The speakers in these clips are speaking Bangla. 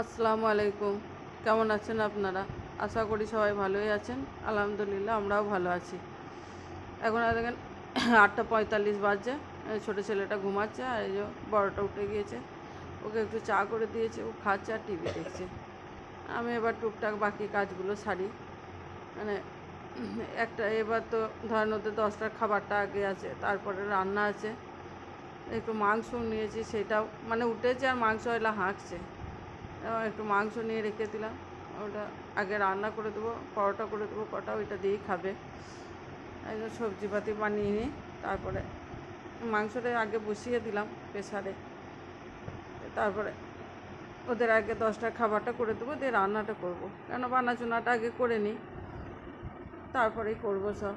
আসসালামু আলাইকুম। কেমন আছেন আপনারা? আশা করি সবাই ভালোই আছেন। আলহামদুলিল্লাহ, আমরাও ভালো আছি। এখন দেখেন, আটটা পঁয়তাল্লিশ বাজছে। ছোটো ছেলেটা ঘুমাচ্ছে আর এই যে বড়টা উঠে গিয়েছে। ওকে একটু চা করে দিয়েছে, ও খাচ্ছে আর টিভি দেখছে। আমি এবার টুকটাক বাকি কাজগুলো সারি। মানে একটা এবার তো ধরেন ওদের দশটার খাবারটা আগে আছে, তারপরে রান্না আছে। একটু মাংস নিয়েছি, সেটাও মানে উঠেছে আর মাংস এলা হাঁকছে। একটু মাংস নিয়ে রেখে দিলাম। ওটা আগে রান্না করে দেবো, পরোটা করে দেবো কটা ওইটা দিয়েই খাবে। যে সবজিপাতি বানিয়ে নিই, তারপরে মাংসটা আগে বসিয়ে দিলাম প্রেসারে। তারপরে ওদের আগে দশটার খাবারটা করে দেবো, দিয়ে রান্নাটা করব। কেন বানাচুনাটা আগে করে নিই, তারপরেই করব সব।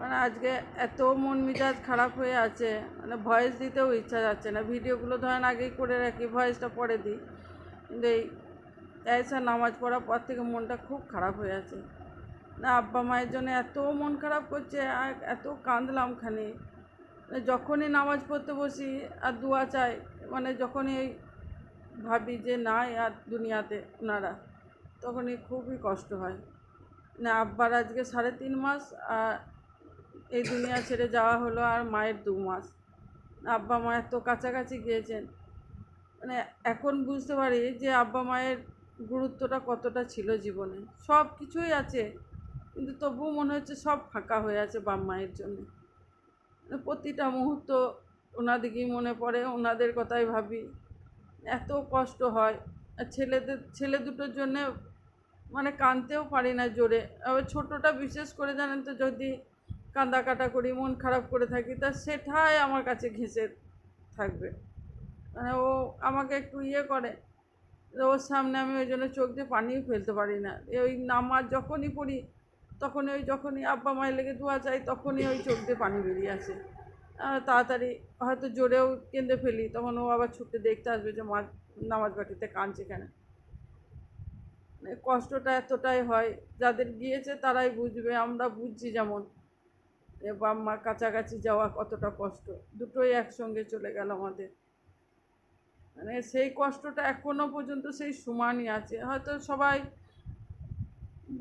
মানে আজকে এত মন মিজাজ খারাপ হয়ে আছে মানে ভয়েস দিতেও ইচ্ছা যাচ্ছে না। ভিডিওগুলো ধরেন আগেই করে রাখি ভয়েসটা পরে দিই। এই এসে নামাজ পড়ার পর থেকে মনটা খুব খারাপ হয়ে আছে। না, আব্বা মায়ের জন্য এত মন খারাপ করছে, আর এত কাঁদলাম খানি। যখনই নামাজ পড়তে বসি আর দোয়া চাই মানে যখনই ভাবি যে নাই আর দুনিয়াতে ওনারা, তখনই খুবই কষ্ট হয়। না, আব্বার আজকে সাড়ে তিন মাস, আর এই দুনিয়া ছেড়ে যাওয়া হলো আর মায়ের দু মাস। আব্বা মায়ের তো কাছাকাছি গিয়েছেন মানে এখন বুঝতে পারি যে আব্বা মায়ের গুরুত্বটা কতটা ছিল জীবনে। সব কিছুই আছে, কিন্তু তবুও মনে হচ্ছে সব ফাঁকা হয়ে আছে বাপ মায়ের জন্য। মানে প্রতিটা মুহূর্ত ওনাদিকেই মনে পড়ে, ওনাদের কথাই ভাবি। এত কষ্ট হয়, আর ছেলেদের, ছেলে দুটোর জন্যে মানে কাঁদতেও পারি না জোরে। আবার ছোটোটা বিশেষ করে জানেন তো, যদি কাঁদা কাটা করি, মন খারাপ করে থাকি, তা সেটাই আমার কাছে ঘেঁষে থাকবে। মানে ও আমাকে একটু ইয়ে করে ওর সামনে আমি ওই জন্য চোখ দিয়ে পানিও ফেলতে পারি না। ওই নামাজ যখনই পড়ি, তখনই ওই যখনই আব্বা মায়ের লেগে দোয়া চাই, তখনই ওই চোখ দিয়ে পানি বেরিয়ে আসে। তাড়াতাড়ি হয়তো জোরেও কেঁদে ফেলি, তখন ও আবার ছুটতে দেখতে আসবে যে মা নামাজ বাটিতে কাঁদছে কেন। মানে কষ্টটা এতটাই হয়, যাদের গিয়েছে তারাই বুঝবে, আমরা বুঝছি যেমন। বাপ কাছাকাছি যাওয়া কতটা কষ্ট, দুটোই একসঙ্গে চলে গেল আমাদের। মানে সেই কষ্টটা এখনও পর্যন্ত সেই সমানই আছে। হয়তো সবাই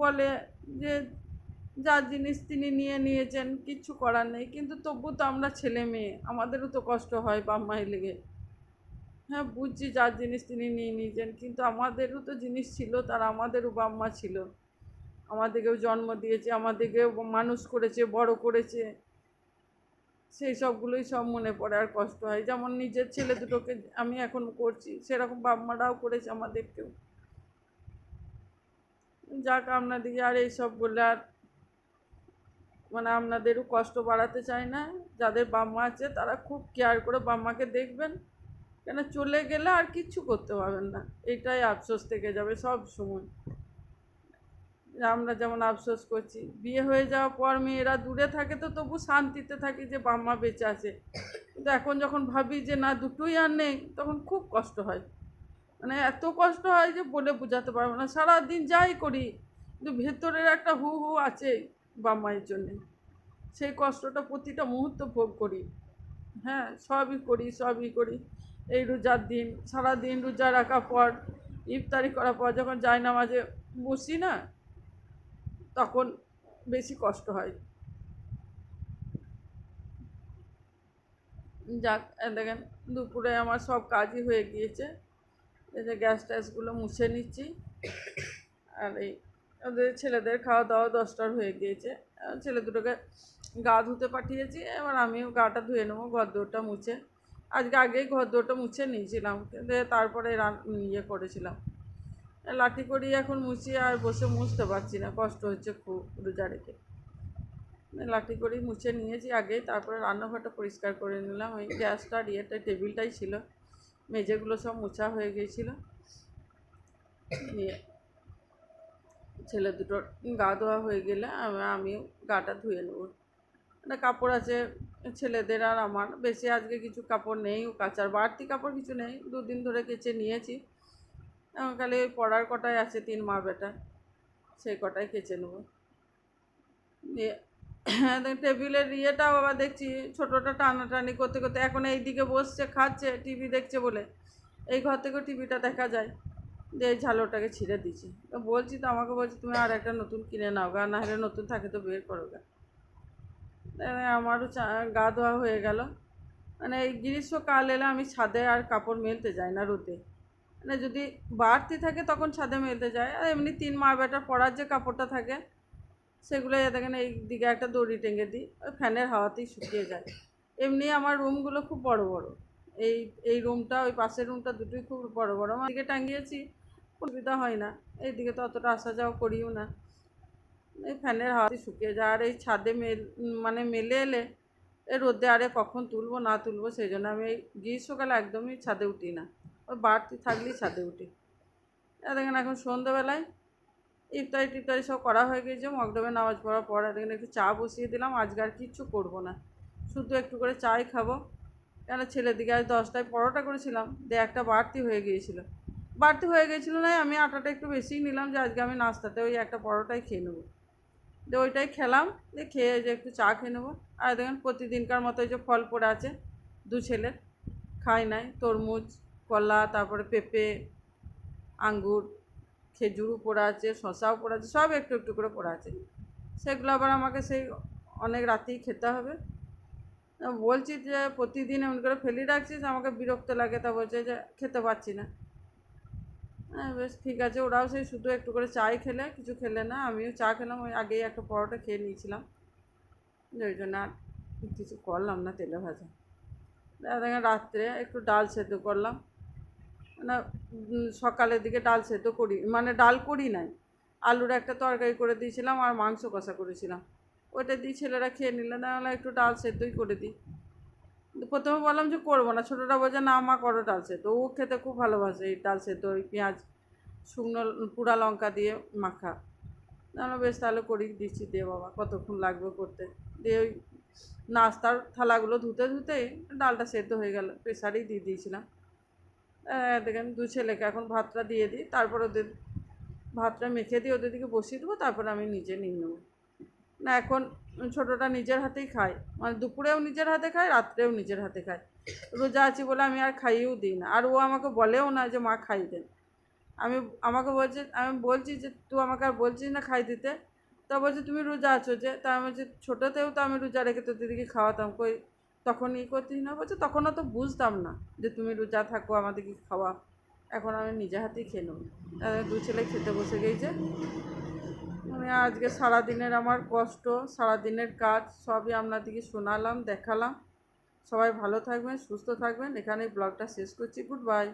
বলে যে যার জিনিস তিনি নিয়ে নিয়েছেন কিচ্ছু করার নেই। কিন্তু তবু তো আমরা ছেলে মেয়ে, আমাদেরও তো কষ্ট হয় বাপ মায়ের লেগে। হ্যাঁ বুঝছি যার জিনিস তিনি নিয়ে নিয়েছেন, কিন্তু আমাদেরও তো জিনিস ছিল, তার আমাদেরও বাপ মা ছিল। আমাদেরকেও জন্ম দিয়েছে, আমাদেরকেও মানুষ করেছে, বড় করেছে। সেই সবগুলোই সব মনে পড়ে আর কষ্ট হয়। যেমন নিজের ছেলে দুটোকে আমি এখন করছি, সেরকম বাপ মারাও করেছে আমাদেরকেও। যাক আপনাদিকে আর এইসব বলে আর মানে আপনাদেরও কষ্ট বাড়াতে চাই না। যাদের বাপ মা আছে, তারা খুব কেয়ার করে বাপ মাকে দেখবেন। কেন, চলে গেলে আর কিচ্ছু করতে পারবেন না। এটাই আফসোস থেকে যাবে সব সময়। আমরা যেমন আফসোস করছি। বিয়ে হয়ে যাওয়ার পর মেয়েরা দূরে থাকে তো তবু শান্তিতে থাকি যে বাপ মা বেঁচে আছে। কিন্তু এখন যখন ভাবি যে না, দুটোই আর নেই, তখন খুব কষ্ট হয়। মানে এত কষ্ট হয় যে বলে বোঝাতে পারব না। সারাদিন যাই করি, কিন্তু ভেতরের একটা হু হু আছে বাপ মায়ের জন্যে। সেই কষ্টটা প্রতিটা মুহূর্ত ভোগ করি। হ্যাঁ সবই করি সবই করি। এই রোজার দিন, সারাদিন রোজা রাখার পর, ইফতারি করার পর যখন যাই না মাঝে বসি না তখন বেশি কষ্ট হয়। যাক দেখেন, দুপুরে আমার সব কাজই হয়ে গিয়েছে। এই যে গ্যাস ট্যাসগুলো মুছে নিচ্ছি। আর এই ওদের ছেলেদের খাওয়া দাওয়া দশটার হয়ে গিয়েছে। ছেলে দুটোকে গা ধুতে পাঠিয়েছি। এবার আমিও গাটা ধুয়ে নেব, ঘর দৌড়টা মুছে। আজকে আগেই ঘর দৌড়টা মুছে নিয়েছিলাম। তারপরে রান ইয়ে করেছিলাম। লাঠি করি এখন মুছি আর বসে মুছতে পারছি না, কষ্ট হচ্ছে খুব রোজা রেখে লাঠি করি মুছে নিয়েছি আগে, তারপরে রান্নাঘরটা পরিষ্কার করে নিলাম। ওই গ্যাসটা ইয়েটা, টেবিলটাই ছিল। মেঝেগুলো সব মোছা হয়ে গিয়েছিল। নিয়ে ছেলে দুটোর গা ধোয়া হয়ে গেলে আমি গাটা ধুয়ে নেব। মানে কাপড় আছে ছেলেদের আর আমার। বেশি আজকে কিছু কাপড় নেই, কাচার বাড়তি কাপড় কিছু নেই। দুদিন ধরে কেচে নিয়েছি। এখন খালি ওই পড়ার কটাই আছে, তিন মা বেটা, সেই কটাই কেচে নেব। দিয়ে টেবিলের ইয়েটাও আবার দেখছি, ছোটোটা টানাটানি করতে করতে এখন এই দিকে বসছে, খাচ্ছে, টিভি দেখছে বলে। এই ঘর থেকেও টিভিটা দেখা যায় যে এই ঝালোটাকে ছিঁড়ে দিচ্ছি তো বলছি তো আমাকে, বলছি, তুমি আর একটা নতুন কিনে নাও গা, না হলে নতুন থাকে তো বের করো গা। আমারও গা ধোয়া হয়ে গেল। মানে এই গ্রীষ্মকাল এলে আমি ছাদে আর কাপড় মেলতে যাই না রোদে। মানে যদি বাড়তি থাকে তখন ছাদে মেলতে যায়। আর এমনি তিন মা বেটার পরার যে কাপড়টা থাকে সেগুলো দেখেন এই দিকে একটা দড়ি টেঙ্গে দিই, ওই ফ্যানের হাওয়াতেই শুকিয়ে যায়। এমনি আমার রুমগুলো খুব বড় বড়। এই এই রুমটা, ওই পাশের রুমটা দুটোই খুব বড় বড়। আমার দিকে টাঙিয়েছি অসুবিধা হয় না। এইদিকে তো অতটা আসা যাওয়া করিও না। এই ফ্যানের হাওয়াতে শুকিয়ে যায়। আর এই ছাদে মেল মানে মেলে এলে এই রোদে আরে কখন তুলবো না তুলবো, সেই জন্য আমি এই গ্রীষ্মকালে একদমই ছাদে উঠি না। বাড়তি থাকলেই ছাদে উঠি। আর দেখেন এখন সন্ধ্যেবেলায় ইফতারি টিফতারি সব করা হয়ে গেছে মগডবে নামাজ পড়ার পর দেখেন একটু চা বসিয়ে দিলাম, আজকে আর কিচ্ছু করব না। শুধু একটু করে চাই খাব। কেন ছেলের দিকে আজ দশটায় পরোটা করেছিলাম দিয়ে একটা বাড়তি হয়ে গিয়েছিল। বাড়তি হয়ে গেছিল না আমি আটাটা একটু বেশিই নিলাম যে আজকে আমি নাস্তাতে ওই একটা পরোটাই খেয়ে নেব। দিয়ে ওইটাই খেলাম দিয়ে খেয়ে যে একটু চা খেয়ে নেব। আর দেখেন প্রতিদিনকার মতো যে ফল পড়ে আছে, দু ছেলের খাই নাই, তরমুজ কলা, তারপরে পেঁপে, আঙ্গুর খেজুরও পড়ে আছে শশাও পড়ে আছে, সব একটু একটু করে পড়ে আছে। সেগুলো আবার আমাকে সেই অনেক রাতেই খেতে হবে। বলছি যে প্রতিদিন এমন করে ফেলি রাখছিস, আমাকে বিরক্ত লাগে, তা বলছে যে খেতে পারছি না। হ্যাঁ বেশ ঠিক আছে, ওরাও সেই শুধু একটু করে চাই খেলে, কিছু খেলে না, আমিও চা খেলাম, ওই আগেই একটা পরোটা খেয়ে নিয়েছিলাম। ওই জন্য আর কিছু করলাম না তেলে ভাজা। দেখেন রাত্রে একটু ডাল সেদ্ধ করলাম। না সকালের দিকে ডাল সেদ্ধ করি মানে ডাল করি নাই। আলুর একটা তরকারি করে দিয়েছিলাম আর মাংস কষা করেছিলাম। ওইটা দিয়ে ছেলেরা খেয়ে নিলে নাহলে একটু ডাল সেদ্ধই করে দিই। প্রথমে বললাম যে করব না ছোটোটা বলছে, না মা, করো ডাল সেদ্ধ। ও খেতে খুব ভালোবাসে এই ডাল সেদ্ধ, ওই পেঁয়াজ, শুকনো পোড়া লঙ্কা দিয়ে মাখা। না বেশ, তাহলে করি, দিচ্ছি দে বাবা, কতক্ষণ লাগবে করতে? দিয়ে ওই নাস্তার থালাগুলো ধুতে ধুতেই ডালটা সেদ্ধ হয়ে গেল, প্রেসারেই দিয়ে দিয়েছিলাম। দেখেন দু ছেলেকে এখন ভাতটা দিয়ে দিই, তারপর ওদের ভাতটা মেখে দিয়ে ওদের দিকে বসিয়ে দেবো, তারপর আমি নিজে নিয়ে নেব। না, এখন ছোটোটা নিজের হাতেই খায় মানে দুপুরেও নিজের হাতে খায়, রাত্রেও নিজের হাতে খায়। রোজা আছি বলে আমি আর খাইয়েও দিই না, আর ও আমাকে বলেও না যে মা খাই দেন। আমি, আমাকে বলছে, আমি বলছি যে, তুই আমাকে আর বলছিস না খাই দিতে? তা বলছে, তুমি রোজা আছো যে? তা আমি বলছি, ছোটোতেও তো আমি রোজা রেখে তো দিদিকে খাওয়াতাম, কই তখন ই করতে না বলছে, তখনও তো বুঝতাম না যে তুমি রোজা থাকো, আমাদেরকে খাওয়া এখন আমি নিজে হাতেই খেয়ে নেব। দু ছেলে খেতে বসে গেছে। মানে আজকে সারাদিনের আমার কষ্ট, সারাদিনের কাজ, সবই আপনাদেরকে শোনালাম, দেখালাম। সবাই ভালো থাকবেন, সুস্থ থাকবেন। এখানে ব্লগটা শেষ করছি। Good bye.